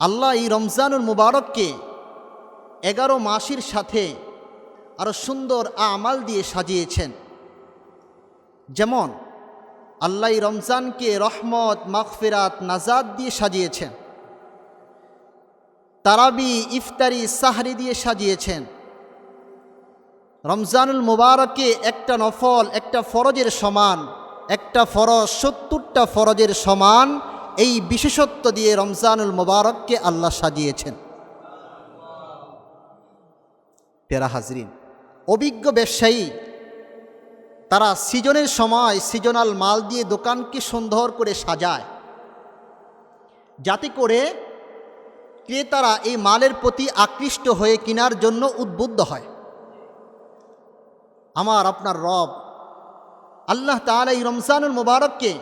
আল্লাহ এই রমজানুল মুবারককে এগারো মাসির সাথে আরও সুন্দর আমাল দিয়ে সাজিয়েছেন। যেমন, আল্লাহ রমজানকে রহমত, মাগফিরাত নাজাদ দিয়ে সাজিয়েছেন। তারাবি, ইফতারি, সাহরি দিয়ে সাজিয়েছেন। রমজানুল মুবারকে একটা নফল, একটা ফরজের সমান, একটা ফরজ, সত্তরটা ফরজের সমান এই বিশেষত্ব দিয়ে রমজানুল মোবারককে আল্লাহ সাজিয়েছেন। পেরা হাজরিন, অভিজ্ঞ ব্যবসায়ী, তারা সিজনের সময় সিজনাল মাল দিয়ে দোকানকে সুন্দর করে সাজায়। যাতে করে ক্রেতারা এই মালের প্রতি আকৃষ্ট হয়ে কেনার জন্য উদ্বুদ্ধ হয়। আমার, আপনার রব, আল্লাহ তাআলা এই রমজানুল মুবারককে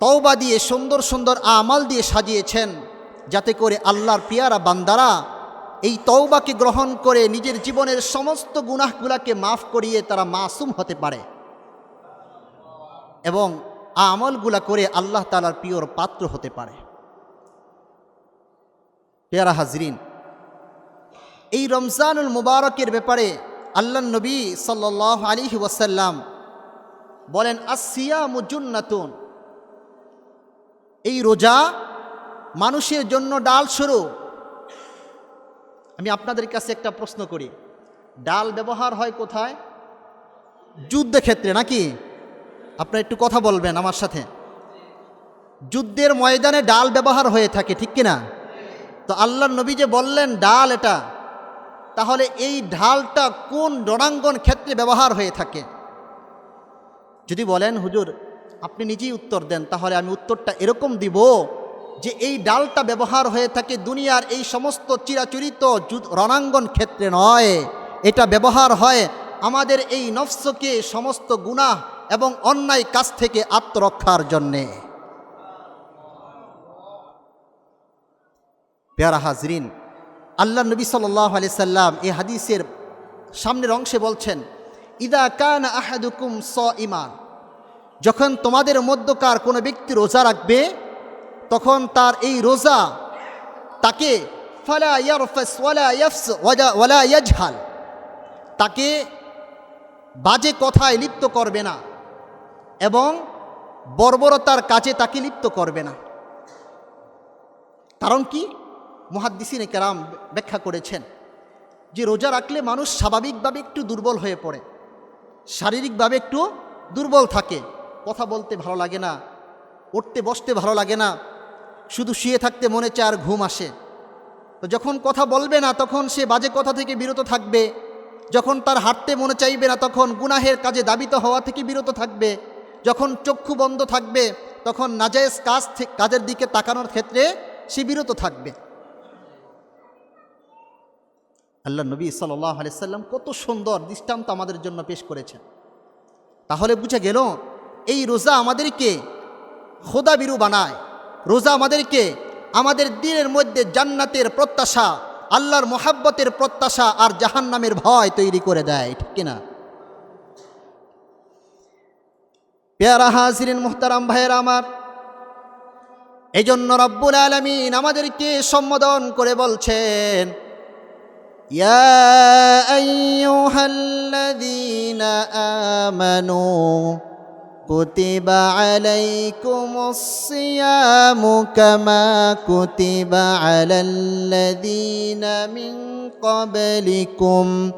তওবা দিয়ে সুন্দর সুন্দর আমাল দিয়ে সাজিয়েছেন যাতে করে আল্লাহর পিয়ারা বান্দারা এই তওবাকে গ্রহণ করে নিজের জীবনের সমস্ত গুনাহগুলাকে মাফ করিয়ে তারা মাসুম হতে পারে। এবং আমলগুলা করে আল্লাহ তালার প্রিয়র পাত্র হতে পারে। পেয়ারা হাজরিন, এই রমজানুল মুবারকের ব্যাপারে আল্লাহ নবী সাল্লাহ আলী ওয়াসাল্লাম বলেন আসিয়া মুজুন্নাতুন এই রোজা মানুষের জন্য ডাল স্বরূপ আমি আপনাদের কাছে একটা প্রশ্ন করি। ডাল ব্যবহার হয় কোথায়? যুদ্ধ ক্ষেত্রে নাকি? আপনারা একটু কথা বলবেন আমার সাথে। যুদ্ধের ময়দানে ডাল ব্যবহার হয়ে থাকে, ঠিক কিনা? তো আল্লাহ নবী যে বললেন, ডাল এটা। তাহলে এই ঢালটা কোন রণাঙ্গন ক্ষেত্রে ব্যবহার হয়ে থাকে? যদি বলেন, হুজুর আপনি নিজেই উত্তর দেন, তাহলে আমি উত্তরটা এরকম দিব যে এই ডালটা ব্যবহার হয়ে থাকে দুনিয়ার এই সমস্ত চিরাচরিত রণাঙ্গন ক্ষেত্রে নয়। এটা ব্যবহার হয় আমাদের এই নফসকে সমস্ত গুনাহ এবং অন্যায় কাজ থেকে আত্মরক্ষার জন্যে। পেয়ারা হাজরিন আল্লাহ নবী সাল্লাহ আলি সাল্লাম এই হাদিসের সামনের অংশে বলছেন, ইদা কান আহাদুকুম স ইমান যখন তোমাদের মধ্যকার কোনো ব্যক্তি রোজা রাখবে, তখন তার এই রোজা তাকে ফালা তাকে বাজে কথায় লিপ্ত করবে না এবং বর্বরতার কাজে তাকে লিপ্ত করবে না। কারণ কি? মহাদ্দিসিনে কেরাম ব্যাখ্যা করেছেন যে রোজা রাখলে মানুষ স্বাভাবিকভাবে একটু দুর্বল হয়ে পড়ে, শারীরিকভাবে একটু দুর্বল থাকে। কথা বলতে ভালো লাগে না, উঠতে বসতে ভালো লাগে না, শুধু শুয়ে থাকতে মনে চায় আর ঘুম আসে। তো যখন কথা বলবে না, তখন সে বাজে কথা থেকে বিরত থাকবে। যখন তার হাঁটতে মনে চাইবে না, তখন গুনাহের কাজে দাবিত হওয়া থেকে বিরত থাকবে। যখন চক্ষু বন্ধ থাকবে, তখন নাজায়েজ কাজ কাজের দিকে তাকানোর ক্ষেত্রে সে বিরত থাকবে। আল্লাহ নবী সাল্লাহ আলিয়াল্লাম কত সুন্দর দৃষ্টান্ত আমাদের জন্য পেশ করেছেন। তাহলে বুঝে গেল এই রোজা আমাদেরকে খোদাবিরু বানায়। রোজা আমাদেরকে আমাদের দিনের মধ্যে জান্নাতের প্রত্যাশা, আল্লাহর মোহাব্বতের প্রত্যাশা আর জাহান নামের ভয় তৈরি করে দেয়, ঠিক কিনা? পেয়ারা হাজির মুহতারাম ভাইয়ের আমার এই জন্য রব্বুল আলমিন আমাদেরকে সম্বোধন করে বলছেন, ইয়া আইয়ুহাল্লাযীনা আমানু كتب عليكم الصيام كما كتب على الذين من قبلكم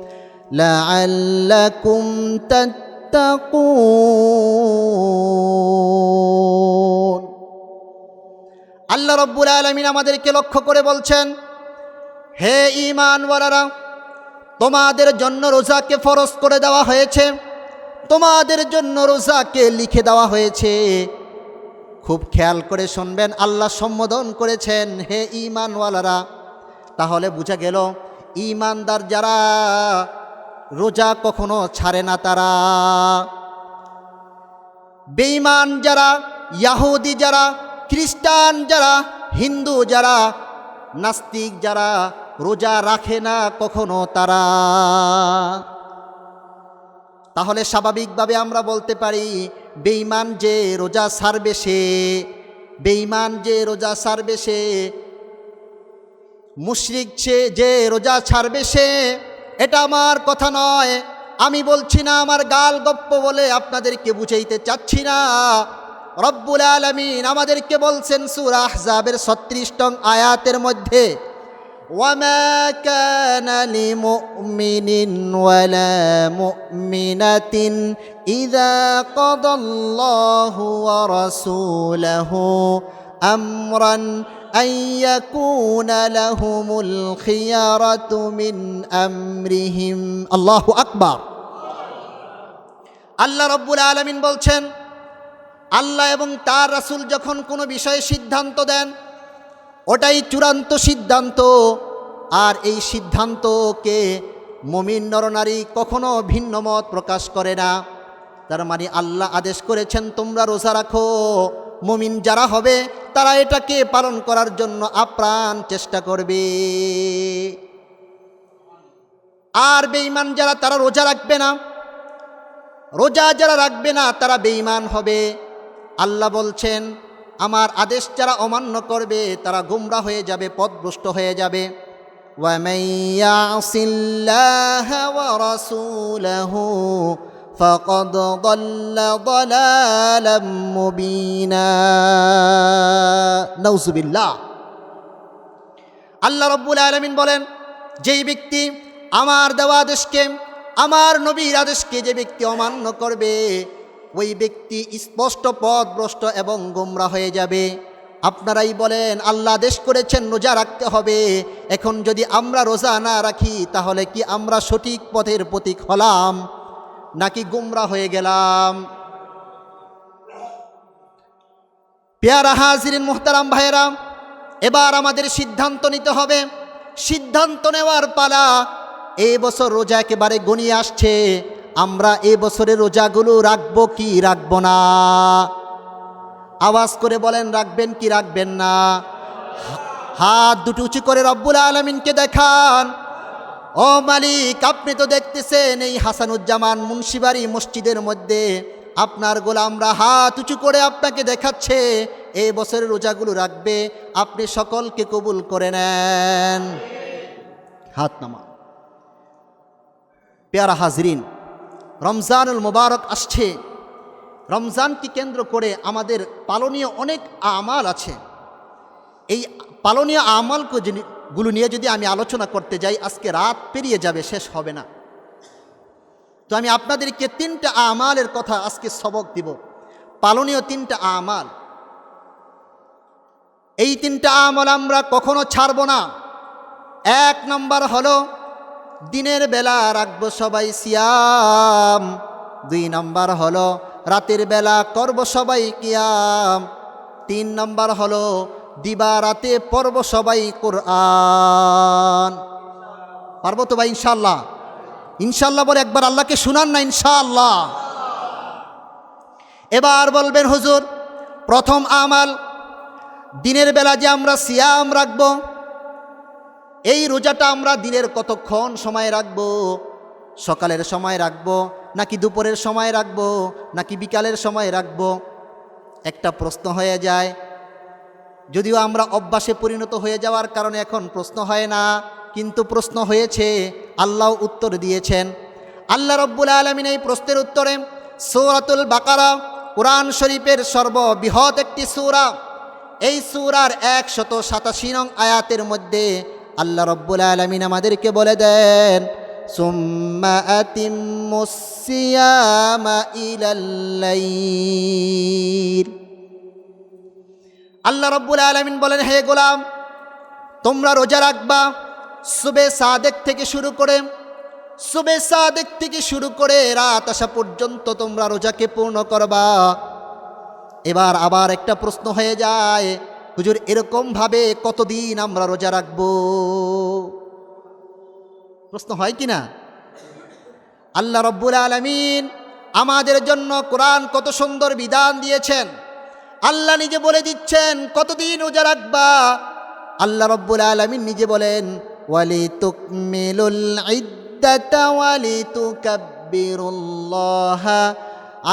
لعلكم تتقون আল্লাহ রব্বুল আলমিন আমাদেরকে লক্ষ্য করে বলছেন হে ইমানওয়ালারা তোমাদের জন্য রোজাকে ফরজ করে দেওয়া হয়েছে তোমাদের জন্য রোজাকে লিখে দেওয়া হয়েছে। খুব খেয়াল করে শুনবেন, আল্লাহ সম্বোধন করেছেন, হে ইমানওয়ালারা তাহলে বুঝা গেল ইমানদার যারা রোজা কখনো ছাড়ে না তারা। বেঈমান যারা, ইয়াহুদি যারা, খ্রিস্টান যারা, হিন্দু যারা, নাস্তিক যারা রোজা রাখে না কখনো তারা। তাহলে স্বাভাবিকভাবে আমরা বলতে পারি, বেঈমান যে রোজা সারবে সে, বেঈমান যে রোজা সারবে সে, মুশরিক সে যে রোজা ছাড়বে সে, এটা আমার কথা নয়। আমি বলছি না, আমার গাল গপ্প বলে আপনাদেরকে বুঝাইতে চাচ্ছি না। রব্বুল আলমিন আমাদেরকে বলছেন, সুরা আহজাবের ছত্রিশ টং আয়াতের মধ্যে وما كان لمؤمن ولا مؤمنة إذا قضى الله ورسوله أمرا أن يكون لهم الخيارة من أمرهم الله أكبر আল্লাহ রব্বুল আলমিন বলছেন আল্লাহ এবং তার রাসূল যখন কোনো বিষয়ে সিদ্ধান্ত দেন ওটাই চূড়ান্ত সিদ্ধান্ত। আর এই সিদ্ধান্তকে মমিন নরনারী কখনো ভিন্ন মত প্রকাশ করে না। তার মানে আল্লাহ আদেশ করেছেন, তোমরা রোজা রাখো, মমিন যারা হবে, তারা এটাকে পালন করার জন্য আপ্রাণ চেষ্টা করবে। আর বেঈমান যারা, তারা রোজা রাখবে না। রোজা যারা রাখবে না, তারা বেঈমান হবে। আল্লাহ বলছেন আমার আদেশ যারা অমান্য করবে তারা গুমরা হয়ে যাবে পথভ্রষ্ট হয়ে যাবে وَمَن يَعْصِ اللَّهَ وَرَسُولَهُ فَقَدْ ضَلَّ ضَلَالًا مُبِينًا نَعُوذُ বিল্লাহ আল্লাহ রব্বুল আলমিন বলেন যেই ব্যক্তি আমার দেওয়া আদেশকে আমার নবীর আদেশকে যে ব্যক্তি অমান্য করবে ওই ব্যক্তি স্পষ্ট পথভ্রষ্ট এবং গোমরা হয়ে যাবে। আপনারাই বলেন, আল্লাহ দেশ করেছেন, রোজা রাখতে হবে। এখন যদি আমরা রোজা না রাখি, তাহলে কি আমরা সঠিক পথের প্রতীক হলাম, নাকি গোমরা হয়ে গেলাম? পেয়ারা হাজিরিন, মোহতারাম ভাইয়েরাম এবার আমাদের সিদ্ধান্ত নিতে হবে। সিদ্ধান্ত নেওয়ার পালা, এই বছর রোজা একেবারে গনিয়ে আসছে। আমরা এ বছরের রোজাগুলো রাখব কি রাখব না? আওয়াজ করে বলেন, রাখবেন কি রাখবেন না? হাত দুটো উঁচু করে রব্বুল আলমিনকে দেখান। ও মালিক, আপনি তো দেখতেছেন এই হাসানুজ্জামান মুন্সিবাড়ি মসজিদের মধ্যে আপনার গোলামরা হাত উঁচু করে আপনাকে দেখাচ্ছে এই বছরের রোজাগুলো রাখবে, আপনি সকলকে কবুল করে নেন। হাত নামা পেয়ারা হাজরিন রমজানুল মোবারক আসছে। রমজানকে কেন্দ্র করে আমাদের পালনীয় অনেক আমাল আছে। এই পালনীয় আমালকে গুলো নিয়ে যদি আমি আলোচনা করতে যাই, আজকে রাত পেরিয়ে যাবে, শেষ হবে না। তো আমি আপনাদেরকে তিনটা আমালের কথা আজকে সবক দিব। পালনীয় তিনটা আমাল। এই তিনটা আমল আমরা কখনো ছাড়ব না। এক নম্বর হলো দিনের বেলা রাখব সবাই সিয়াম। দুই নম্বর হলো রাতের বেলা করব সবাই কিয়াম। তিন নম্বর হলো দিবা রাতে পড়ব সবাই কোরআন। পারব তো ভাই ইনশাল্লাহ ইনশাল্লাহ বলে একবার আল্লাহকে শুনান না ইনশাল্লাহ এবার বলবেন, হুজুর, প্রথম আমাল, দিনের বেলা যে আমরা সিয়াম রাখব এই রোজাটা আমরা দিনের কতক্ষণ সময় রাখব? সকালের সময় রাখব, নাকি দুপুরের সময় রাখব, নাকি বিকালের সময় রাখব? একটা প্রশ্ন হয়ে যায়। যদিও আমরা অভ্যাসে পরিণত হয়ে যাওয়ার কারণে এখন প্রশ্ন হয় না, কিন্তু প্রশ্ন হয়েছে, আল্লাহ উত্তর দিয়েছেন। আল্লাহ রব্বুল আলমিন এই প্রশ্নের উত্তরে সৌরাতুল বাকারা, কোরআন শরীফের সর্ববৃহৎ একটি সূরা। এই সূরার একশত সাতাশি নং আয়াতের মধ্যে আল্লাহ রব্বুল আলমিন আমাদেরকে বলে দেন আল্লাহ রব্বুল আলমিন বলেন, হে গোলাম, তোমরা রোজা রাখবা, সুবে সাদেক থেকে শুরু করে, সুবে সাদেক থেকে শুরু করে রাত আসা পর্যন্ত তোমরা রোজাকে পূর্ণ করবা। এবার আবার একটা প্রশ্ন হয়ে যায় হুজুর এরকমভাবে কতদিন আমরা রোজা রাখব? প্রশ্ন হয় কি না? আল্লাহ রব্বুল আলমিন আমাদের জন্য কোরআন কত সুন্দর বিধান দিয়েছেন। আল্লাহ নিজে বলে দিচ্ছেন, কতদিন রোজা রাখবা? আল্লাহ রব্বুল আলমিন নিজে বলেন ওয়ালি তুকমিলুল ইদ্দাতা ওয়ালি তুকাব্বিরুল্লাহ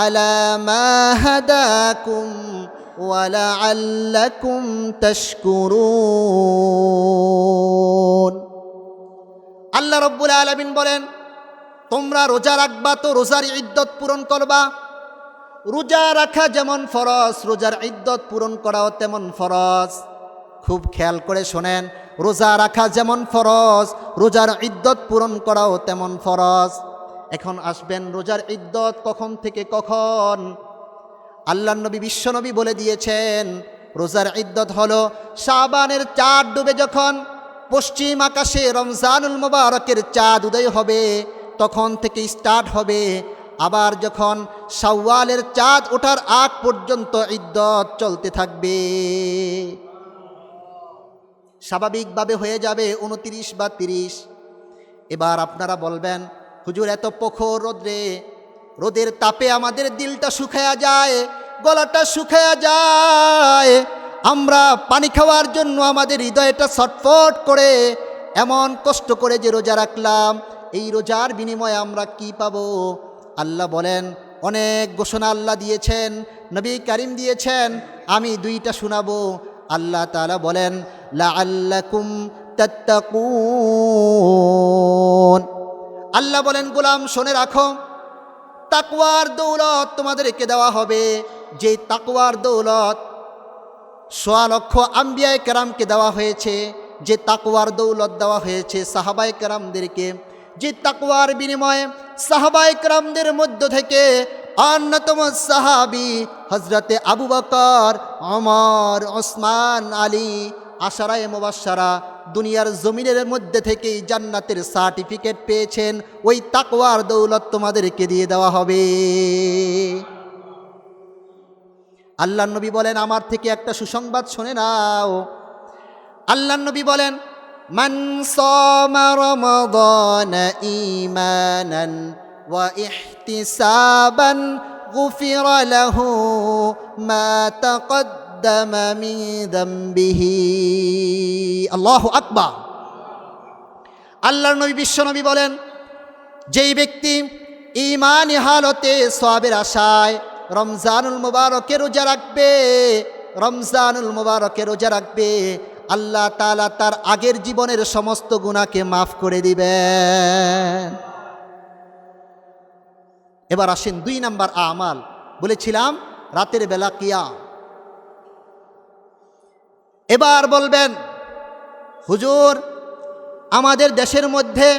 আলা মা হাদাকুম ولعلكم تشكرون আল্লাহ রব্বুল আলমিন বলেন তোমরা রোজা রাখবা তো রোজার ইদ্যত পূরণ করবা রোজা রাখা যেমন ফরজ রোজার ইদ্যত পূরণ করাও তেমন ফরজ খুব খেয়াল করে শোনেন রোজা রাখা যেমন ফরজ রোজার ইদ্যত পূরণ করাও তেমন ফরজ এখন আসবেন রোজার ইদ্যত কখন থেকে কখন আল্লাহ নবী বিশ্বনবী বলে দিয়েছেন, রোজার ইদ্যত হলো শাবানের চাঁদ ডুবে যখন পশ্চিম আকাশে রমজানুল মোবারকের চাঁদ উদয় হবে, তখন থেকে স্টার্ট হবে। আবার যখন সাওয়ালের চাঁদ ওঠার আগ পর্যন্ত ইদ্যত চলতে থাকবে। স্বাভাবিকভাবে হয়ে যাবে উনতিরিশ বা তিরিশ। এবার আপনারা বলবেন, হুজুর, এত প্রখর রোদ্রে রোদের তাপে আমাদের দিলটা শুকায়া যায়, গলাটা শুকায়া যায়। আমরা পানি খাওয়ার জন্য আমাদের হৃদয়টা ছটফট করে, এমন কষ্ট করে যে রোজা রাখলাম, এই রোজার বিনিময়ে আমরা কি পাবো? আল্লাহ বলেন, অনেক ঘোষণা আল্লাহ দিয়েছেন, নবী করিম দিয়েছেন, আমি দুইটা শোনাবো। আল্লাহ তাআলা বলেন লা লাআল্লাকুম তাত্তাকুন। আল্লাহ বলেন, গোলাম, শোনে রাখো তাকওয়ার দৌলত তোমাদেরকে দেওয়া হবে। যে তাকওয়ার দৌলত সোয়া লক্ষ আম্বিয়ায় কেরামকে দেওয়া হয়েছে, যে তাকওয়ার দৌলত দেওয়া হয়েছে সাহাবাই কেরামদেরকে। যে তাকওয়ার বিনিময়ে সাহাবাই কেরামদের মধ্য থেকে অন্যতম সাহাবি হজরতে আবু বকর অমর ওসমান, আলী আশারায় মোবাসারা দুনিয়ার জমিনের মধ্যে থেকেই জান্নাতের সার্টিফিকেট পেয়েছেন ওই তাকওয়ার দৌলত তোমাদেরকে দিয়ে দেওয়া হবে আল্লাহ নবী বলেন আমার থেকে একটা সুসংবাদ শুনে নাও আল্লাহ নবী বলেন মান সামা রমাদান ঈমানান ওয়া ইহতিসাবান غفر له ما تقدم من ذنبه আল্লাহু আকবার আল্লাহর নবী বিশ্বনবী বলেন যেই ব্যক্তি ইমানি হালতে সবের আশায় রমজানুল মুবারকে রোজা রাখবে রমজানুল মুবারকে রোজা রাখবে আল্লাহ তাআলা তার আগের জীবনের সমস্ত গুণাকে মাফ করে দিবেন এবার আসেন দুই নাম্বার আমাল বলেছিলাম রাতের বেলা কিয়া এবার বলবেন, হুজুর, আমাদের দেশের মধ্যে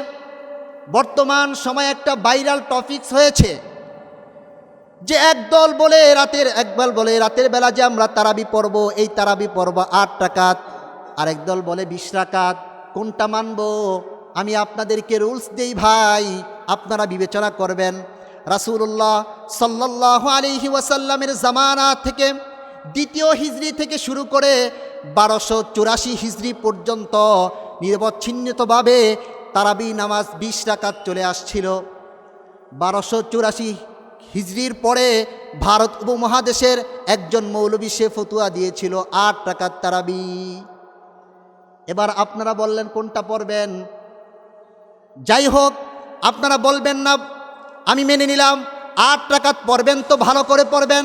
বর্তমান সময় একটা ভাইরাল টপিকস হয়েছে। যে একদল বলে রাতের একদল বলে রাতের বেলা যে আমরা তারাবি পড়ব, এই তারাবি পড়ব আট টাকাত আর একদল বলে বিশ রাকাত। কোনটা মানব? আমি আপনাদেরকে রুলস দেই ভাই, আপনারা বিবেচনা করবেন। রাসূলুল্লাহ সাল্লাল্লাহু আলাইহি ওয়াসাল্লামের জামানা থেকে দ্বিতীয় হিজড়ি থেকে শুরু করে বারোশো চুরাশি হিজড়ি পর্যন্ত নিরবচ্ছিন্নতভাবে তারাবি নামাজ বিশ রাকাত চলে আসছিল। বারোশো চুরাশি হিজড়ির পরে ভারত উপমহাদেশের একজন মৌলবী সে ফতুয়া দিয়েছিল আট টাকার তারাবি। এবার আপনারা বললেন, কোনটা পড়বেন? যাই হোক, আপনারা বলবেন না, আমি মেনে নিলাম, আট টাকাত পড়বেন তো ভালো করে পড়বেন।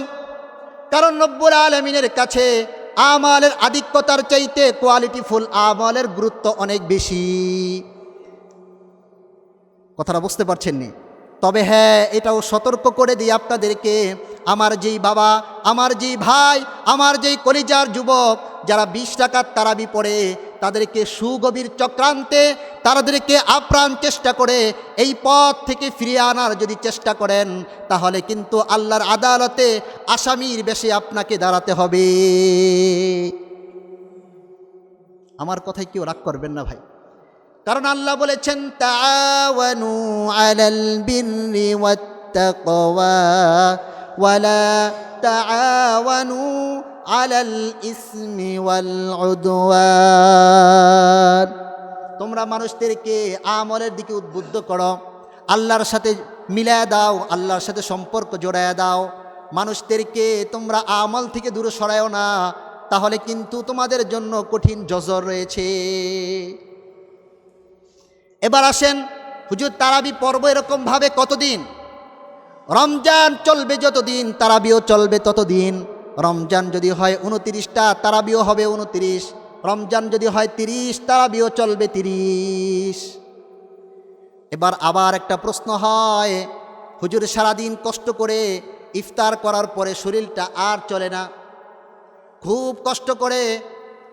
কারণ নব্বুল আলমিনের কাছে আমালের আধিক্যতার চাইতে কোয়ালিটি ফুল আমলের গুরুত্ব অনেক বেশি। কথাটা বুঝতে পারছেন নি? তবে হ্যাঁ এটাও সতর্ক করে দিই আপনাদেরকে, আমার যেই বাবা, আমার যেই ভাই, আমার যেই কলিজার যুবক, যারা বিশ টাকার তারাবি পড়ে তাদেরকে সুগভীর চক্রান্তে তাদেরকে আপ্রাণ চেষ্টা করে এই পথ থেকে ফিরিয়ে আনার যদি চেষ্টা করেন, তাহলে কিন্তু আল্লাহর আদালতে আসামির বেশে আপনাকে দাঁড়াতে হবে। আমার কথায় কেউ রাগ করবেন না ভাই। কারণ আল্লাহ বলেছেন ওয়াত্তাকওয়া ওয়ালা ইসমি ওয়াল উদওয়ান। তোমরা মানুষদেরকে আমলের দিকে উদ্বুদ্ধ করো। আল্লাহর সাথে মিলায় দাও, আল্লাহর সাথে সম্পর্ক জোড়ায় দাও। মানুষদেরকে তোমরা আমল থেকে দূরে সরায়ও না, তাহলে কিন্তু তোমাদের জন্য কঠিন জজর রয়েছে। এবার আসেন, হুজুর তারাবি পর্ব এরকমভাবে কতদিন? রমজান চলবে যতদিন, তারাবিও চলবে ততদিন। রমজান যদি হয় উনতিরিশটা, তারাবিও হবে উনতিরিশ। রমজান যদি হয় তিরিশ, তারাবিও চলবে তিরিশ। এবার আবার একটা প্রশ্ন হয়, হুজুর সারাদিন কষ্ট করে ইফতার করার পরে শরীরটা আর চলে না। খুব কষ্ট করে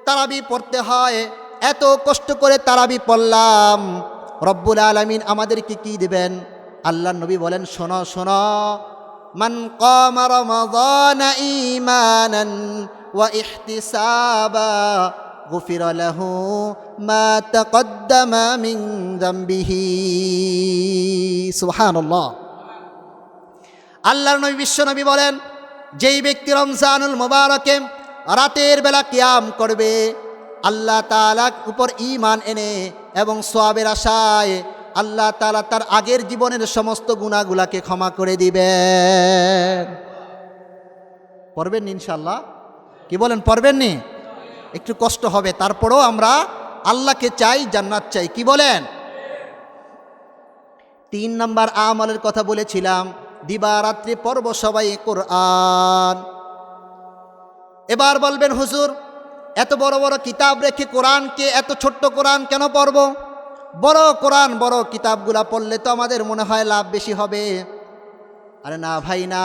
তারাবি পড়তে হয়, এত কষ্ট করে তারাবি পড়লাম, রব্বুল আলমিন আমাদেরকে কি দিবেন? আল্লাহ নবী বলেন, শোনো শোনো মান قام رمضان إيمانا واحتسابا غفر له ما تقدم من ذنبه سبحان الله আল্লাহর নবী বিশ্বনবী বলেন যেই ব্যক্তি রমজানুল মোবারকে রাতের বেলা কিয়াম করবে আল্লাহ তালার উপর ইমান এনে এবং সোয়াবের আশায় আল্লাহ তালা তার আগের জীবনের সমস্ত গুণাগুলাকে ক্ষমা করে দিবেন। পড়বেন ইনশাল্লাহ কি বলেন, পড়বেন নি? একটু কষ্ট হবে। তারপরেও আমরা আল্লাহকে চাই, জান্নাত চাই। কি বলেন? তিন নম্বর আমলের কথা বলেছিলাম, দিবারাত্রি পর্ব সবাই কোরআন। এবার বলবেন, হুজুর, এত বড় বড় কিতাব রেখে কোরআনকে, এত ছোট্ট কোরআন কেন পড়ব? বড় কোরআন, বড় কিতাবগুলা পড়লে তো আমাদের মনে হয় লাভ বেশি হবে। আরে না ভাই, না।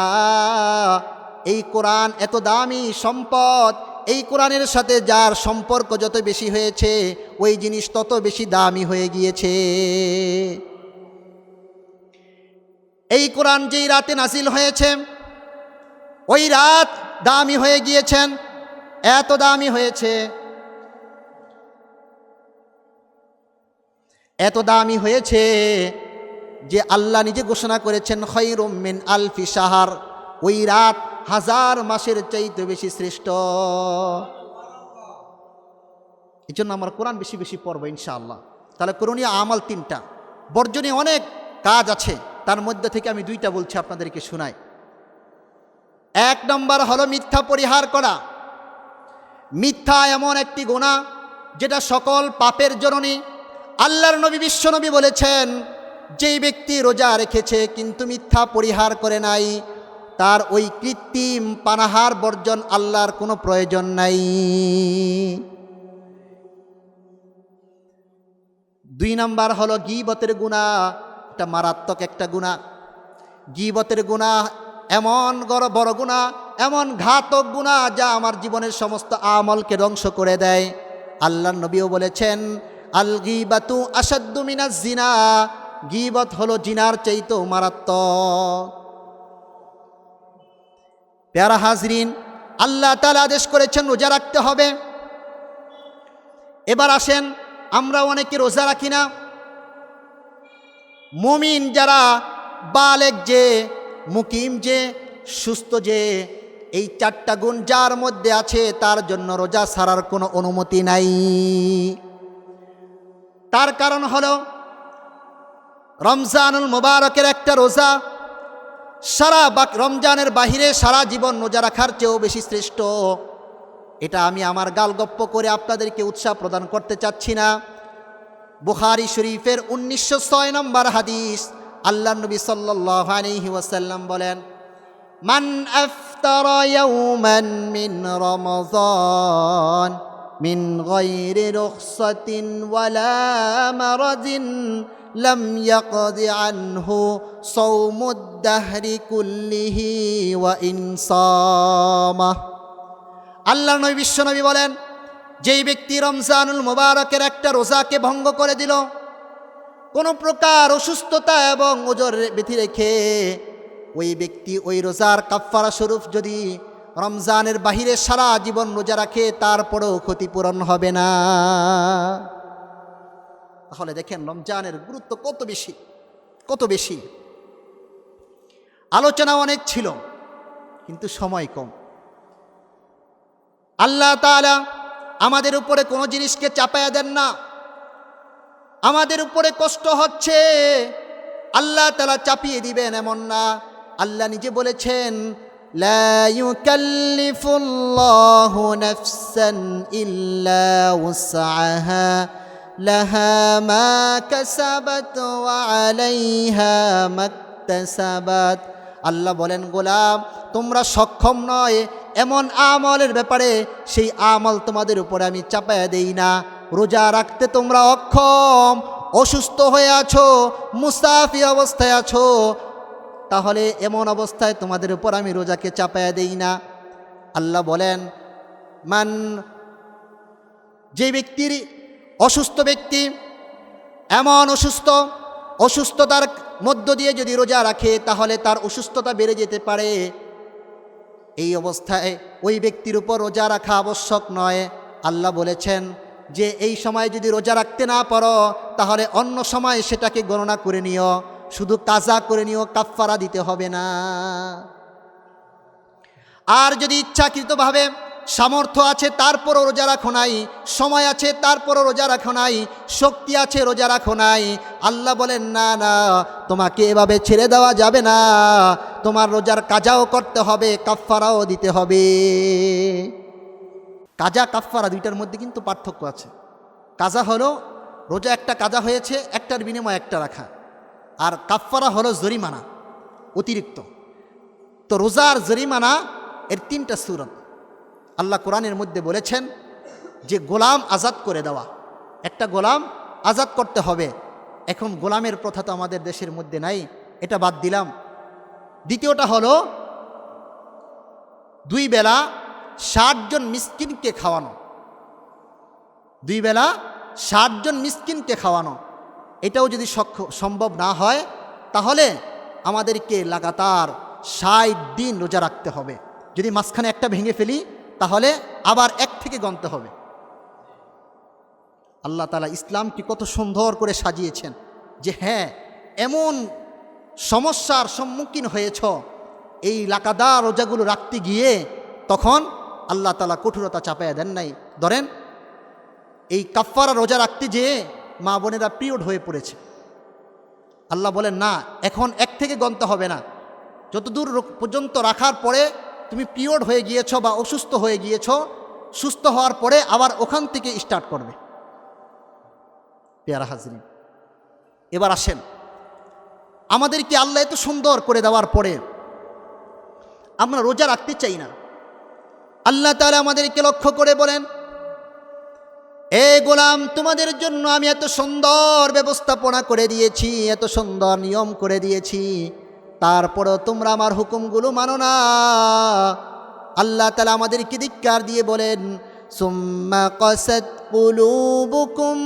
এই কোরআন এত দামি সম্পদ, এই কোরআনের সাথে যার সম্পর্ক যত বেশি হয়েছে, ওই জিনিস তত বেশি দামি হয়ে গিয়েছে। এই কোরআন যেই রাতে নাসিল হয়েছে, ওই রাত দামি হয়ে গিয়েছেন, এত দামি হয়েছে। এত দামি হয়েছে যে আল্লাহ নিজে ঘোষণা করেছেন, খৈরুম মিন আলফি সাহার ওই রাত হাজার মাসের চাইতে বেশি শ্রেষ্ঠ। এই জন্য আমার কোরআন বেশি বেশি পড়ব ইনশাআল্লাহ। তাহলে করণীয় আমাল তিনটা। বর্জনে অনেক কাজ আছে, তার মধ্যে থেকে আমি দুইটা বলছি আপনাদেরকে শোনাই। এক নম্বর হলো মিথ্যা পরিহার করা। মিথ্যা এমন একটি গোনা, যেটা সকল পাপের জননী আল্লাহর নবী বিশ্বনবী বলেছেন যেই ব্যক্তি রোজা রেখেছে কিন্তু মিথ্যা পরিহার করে নাই, তার ওই কৃত্রিম পানাহার বর্জন আল্লাহর কোনো প্রয়োজন নাই। দুই নাম্বার হলো গিবতের গুণা একটা মারাত্মক একটা গুণা গিবতের গুণা এমন বড় বড় গুণা এমন ঘাতক গুণা যা আমার জীবনের সমস্ত আমলকে ধ্বংস করে দেয়। আল্লাহ নবীও বলেছেন আল গিবাতু আসাদ্দু মিনাজ জিনা। গিবত হলো জিনার চাইতেও মারাত্মক। প্যারা হাজরিন, আল্লাহ তালা আদেশ করেছেন রোজা রাখতে হবে। এবার আসেন, আমরা অনেকে রোজা রাখি না। মুমিন যারা বালেক যে, মুকিম যে, সুস্থ যে, এই চারটা গুণ যার মধ্যে আছে তার জন্য রোজা ছাড়ার কোনো অনুমতি নাই। তার কারণ হল রমজানুল মোবারকের একটা রোজা সারা রমজানের বাহিরে সারা জীবন রোজা রাখার চেয়েও বেশি শ্রেষ্ঠ। এটা আমি আমার গাল গপ্প করে আপনাদেরকে উৎসাহ প্রদান করতে চাচ্ছি না। বুখারি শরীফের উনিশশো ছয় নম্বর হাদিস, আল্লাহ নবী সাল্লাহ বলেন, মান আফতার ইয়াউমান মিন রমজান। মিন গায়রি রুখসাতিন ওয়ালা মারাদিন لم يقض عنه صوم الدهر كله وإن صامه আল্লাহ নবী বিশ্বনবী বলেন যেই ব্যক্তি রমজানুল মোবারকের একটা রোজাকে ভঙ্গ করে দিল কোনো প্রকার অসুস্থতা এবং ওজর বেঁধে রেখে ওই ব্যক্তি ওই রোজার কাফারা স্বরূপ যদি রমজানের বাহিরে সারা জীবন রোজা রাখে, তারপরেও ক্ষতিপূরণ হবে না। তাহলে দেখেন রমজানের গুরুত্ব কত বেশি কত বেশি। আলোচনা অনেক ছিল, কিন্তু সময় কম। আল্লাহ তালা আমাদের উপরে কোনো জিনিসকে চাপায়া দেন না। আমাদের উপরে কষ্ট হচ্ছে, আল্লাহ তালা চাপিয়ে দিবেন এমন না। আল্লাহ নিজে বলেছেন لا يكلف الله نفسا إلا وسعها لها ما كسبت وعليها ما اكتسبت আল্লাহ বলেন গোলাম তোমরা সক্ষম নয় এমন আমলের ব্যাপারে সেই আমল তোমাদের উপরে আমি চাপায়া দেই না রোজা রাখতে তোমরা অক্ষম অসুস্থ হয়ে আছো মুসাফি অবস্থায় আছো তাহলে এমন অবস্থায় তোমাদের উপর আমি রোজাকে চাপায়া দেই না। আল্লাহ বলেন, মান, যে ব্যক্তির অসুস্থ ব্যক্তি এমন অসুস্থ, অসুস্থতার মধ্য দিয়ে যদি রোজা রাখে, তাহলে তার অসুস্থতা বেড়ে যেতে পারে। এই অবস্থায় ওই ব্যক্তির উপর রোজা রাখা আবশ্যক নয়। আল্লাহ বলেছেন, যে এই সময় যদি রোজা রাখতে না পারো, তাহলে অন্য সময় সেটাকে গণনা করে নিও। শুধু কাজা করে নিও কাফফারা দিতে হবে না। আর যদি ইচ্ছাকৃতভাবে সামর্থ্য আছে, তারপরও রোজা রাখো নাই, সময় আছে, তারপরও রোজা রাখো নাই, শক্তি আছে, রোজা রাখো নাই। আল্লাহ বলেন, না না, তোমাকে এভাবে ছেড়ে দেওয়া যাবে না। তোমার রোজার কাজাও করতে হবে, কাফফারাও দিতে হবে। কাজা, কাফফারা দুইটার মধ্যে কিন্তু পার্থক্য আছে। কাজা হলো, রোজা একটা কাজা হয়েছে, একটার বিনিময় একটা রাখা। আর কাফফারা হলো জরিমানা, অতিরিক্ত। তো রোজার জরিমানা এর তিনটা সুরত। আল্লাহ কোরআনের মধ্যে বলেছেন যে গোলাম আজাদ করে দেওয়া। একটা গোলাম আজাদ করতে হবে। এখন গোলামের প্রথা তো আমাদের দেশের মধ্যে নাই, এটা বাদ দিলাম। দ্বিতীয়টা হলো দুই বেলা ষাটজন মিসকিনকে খাওয়ানো। দুই বেলা ষাটজন মিসকিনকে খাওয়ানো। এটাও যদি সম্ভব না হয়, তাহলে আমাদেরকে লাগাতার ষাট দিন রোজা রাখতে হবে। যদি মাঝখানে একটা ভেঙে ফেলি, তাহলে আবার এক থেকে গণতে হবে। আল্লাহ তালা ইসলামকে কত সুন্দর করে সাজিয়েছেন যে হ্যাঁ এমন সমস্যার সম্মুখীন হয়েছ, এই লাকাদার রোজাগুলো রাখতে গিয়ে তখন আল্লাহ তালা কঠোরতা চাপাইয়া দেন নাই। ধরেন, এই কাফারা রোজা রাখতে যেয়ে মা বোনেরা পিরিয়ড হয়ে পড়েছে। আল্লাহ বলেন, না, এখন এক থেকে গন্ত হবে না। যতদূর পর্যন্ত রাখার পরে তুমি পিরিয়ড হয়ে গিয়েছ বা অসুস্থ হয়ে গিয়েছ, সুস্থ হওয়ার পরে আবার ওখান থেকে স্টার্ট করবে। পেয়ারা হাজরিন, এবার আসেন। আমাদেরকে আল্লাহ এত সুন্দর করে দেওয়ার পরে আমরা রোজা রাখতে চাই না। আল্লাহ তাহলে আমাদেরকে লক্ষ্য করে বলেন এ গোলাম, তোমাদের জন্য আমি এত সুন্দর ব্যবস্থাপনা করে দিয়েছি, এত সুন্দর নিয়ম করে দিয়েছি। তারপরেও তোমরা আমার হুকুমগুলো মানো না। আল্লাহ তালা আমাদেরকে ধিক্কার দিয়ে বলেন, সুম্মা কসত কুলুবুকুম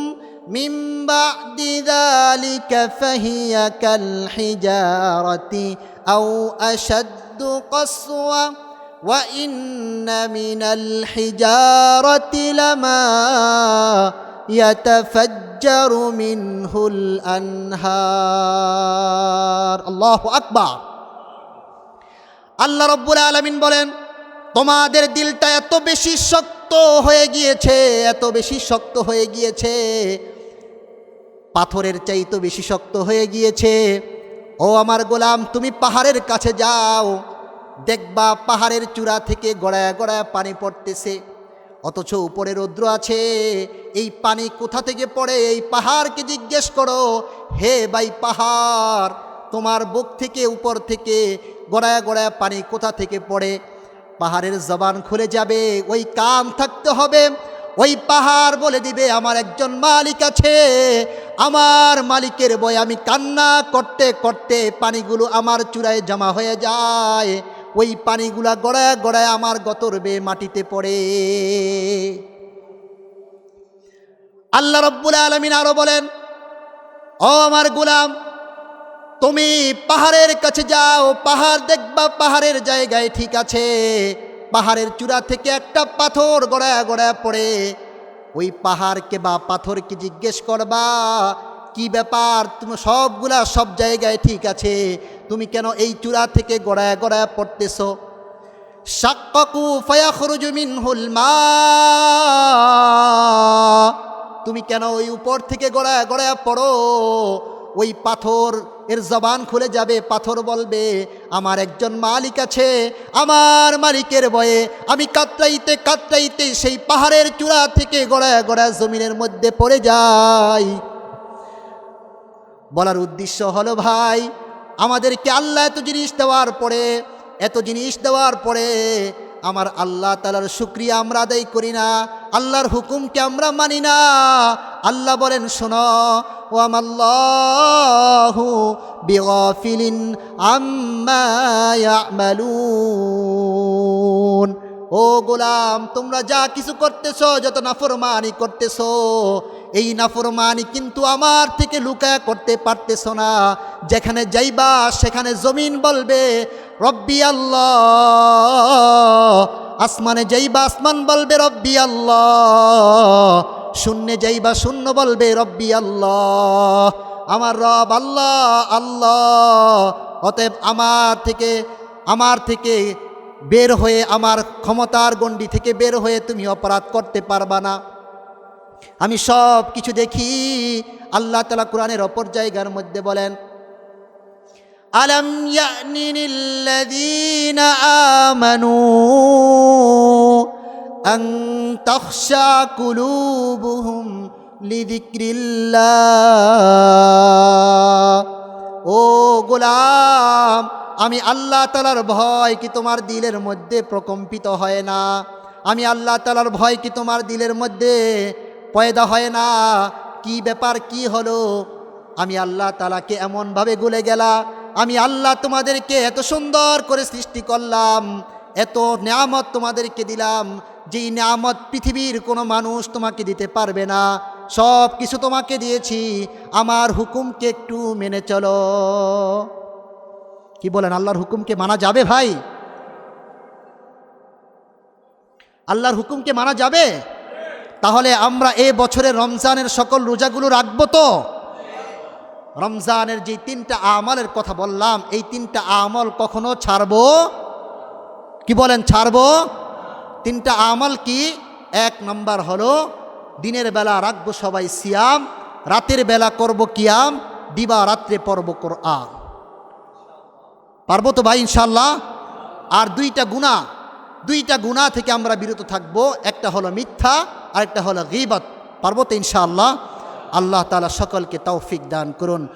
কসওয়া। وإن من الحجارة لما يتفجر منه الأنهار الله أكبر আল্লাহ রব্বুল আলমিন বলেন তোমাদের দিলটা এত বেশি শক্ত হয়ে গিয়েছে এত বেশি শক্ত হয়ে গিয়েছে পাথরের চাইতে বেশি শক্ত হয়ে গিয়েছে ও আমার গোলাম তুমি পাহাড়ের কাছে যাও দেখবা পাহাড়ের চূড়া থেকে গড়ায় গড়ায় পানি পড়তেছে। অথচ উপরে রৌদ্র আছে, এই পানি কোথা থেকে পড়ে? এই পাহাড়কে জিজ্ঞেস করো, হে বাই পাহাড়, তোমার বুক থেকে উপর থেকে গড়ায় গড়ায় পানি কোথা থেকে পড়ে? পাহাড়ের জবান খুলে যাবে, ওই কান থাকতে হবে, ওই পাহাড় বলে দিবে, আমার একজন মালিক আছে। আমার মালিকের বই আমি কান্না করতে করতে পানিগুলো আমার চূড়ায় জমা হয়ে যায়। ওই পানিগুলা গড়ায় গড়ায় আমার গতরবে মাটিতে পড়ে। আল্লাহ রব্বুল আলমিন আরও বলেন, ও আমার গোলাম, তুমি পাহাড়ের কাছে যাও, পাহাড় দেখবা পাহাড়ের জায়গায় ঠিক আছে, পাহাড়ের চূড়া থেকে একটা পাথর গড়ায় গড়ায় পড়ে। ওই পাহাড়কে বা পাথরকে জিজ্ঞেস করবা, কি ব্যাপার, তুমি সবগুলা সব জায়গায় ঠিক আছে তুমি কেন এই চূড়া থেকে গড়ায় গড়ায় পড়তেছো? শাক্কাকু ফায়াখরুজু মিনহুল মা। তুমি কেন ওই উপর থেকে গড়ায় গড়ায় পড়ো? ওই পাথর, এর জবান খুলে যাবে, পাথর বলবে, আমার একজন মালিক আছে, আমার মালিকের বয়ে আমি কাতরাইতে কাতরাইতে সেই পাহাড়ের চূড়া থেকে গড়ায় গড়ায় জমিনের মধ্যে পড়ে যাই। বলার উদ্দেশ্য হলো, ভাই আমাদেরকে আল্লাহ এত জিনিস দেওয়ার পরে, এত জিনিস দেওয়ার পরে আমার আল্লাহ তালার শুক্রিয়া আমরা আদায় করি না, আল্লাহর হুকুমকে আমরা মানি না। আল্লাহ বলেন, শোনো ও আমাল্লাহু ও গোলাম, তোমরা যা কিছু করতেছো, যত নাফরমানি করতেছো এই নাফরমানি কিন্তু আমার থেকে লুকায়া করতে পারতেছো না। যেখানে যাইবা, সেখানে জমিন বলবে, রব্বি আল্লাহ। আসমানে যাইবা, আসমান বলবে, রব্বি আল্লাহ। শূন্যে যাইবা, শূন্য বলবে, রব্বি আল্লাহ। আমার রব আল্লাহ আল্লাহ। অতএব আমার থেকে আমার থেকে বের হয়ে, আমার ক্ষমতার গণ্ডি থেকে বের হয়ে তুমি অপরাধ করতে পারবা না। আমি সব কিছু দেখি। আল্লাহ তালা কোরআনের অপর জায়গার মধ্যে বলেন, আলম আমানু ও গোলাম, আমি আল্লাহ তালার ভয় কি তোমার দিলের মধ্যে প্রকম্পিত হয় না? আমি আল্লাহ তালার ভয় কি তোমার দিলের মধ্যে পয়দা হয় না। কি ব্যাপার, কি হলো? আমি আল্লাহ তালাকে এমনভাবে গুলে গেলা আমি আল্লাহ তোমাদেরকে এত সুন্দর করে সৃষ্টি করলাম, এত নিয়ামত তোমাদেরকে দিলাম, যেই নিয়ামত পৃথিবীর কোনো মানুষ তোমাকে দিতে পারবে না। সব কিছু তোমাকে দিয়েছি, আমার হুকুমকে একটু মেনে চলো। কি বলেন, আল্লাহর হুকুমকে মানা যাবে ভাই? আল্লাহর হুকুমকে মানা যাবে? তাহলে আমরা এ বছরে রমজানের সকল রোজাগুলো রাখব তো? রমজানের যে তিনটা আমলের কথা বললাম, এই তিনটা আমল কখনো ছাড়বো? কি বলেন ছাড়বো? তিনটা আমল কি? এক নম্বর হলো দিনের বেলা রাখব সবাই সিয়াম, রাতের বেলা করব কিয়াম দিবা রাত্রে পর্ব কর আ পারব তো ভাই ইনশাল্লাহ? আর দুইটা গুণা দুইটা গুণা থেকে আমরা বিরত থাকব। একটা হলো মিথ্যা আর একটা হলো গিবত। পার্বত ইনশাআল্লাহ? আল্লাহ তালা সকলকে তৌফিক দান করুন।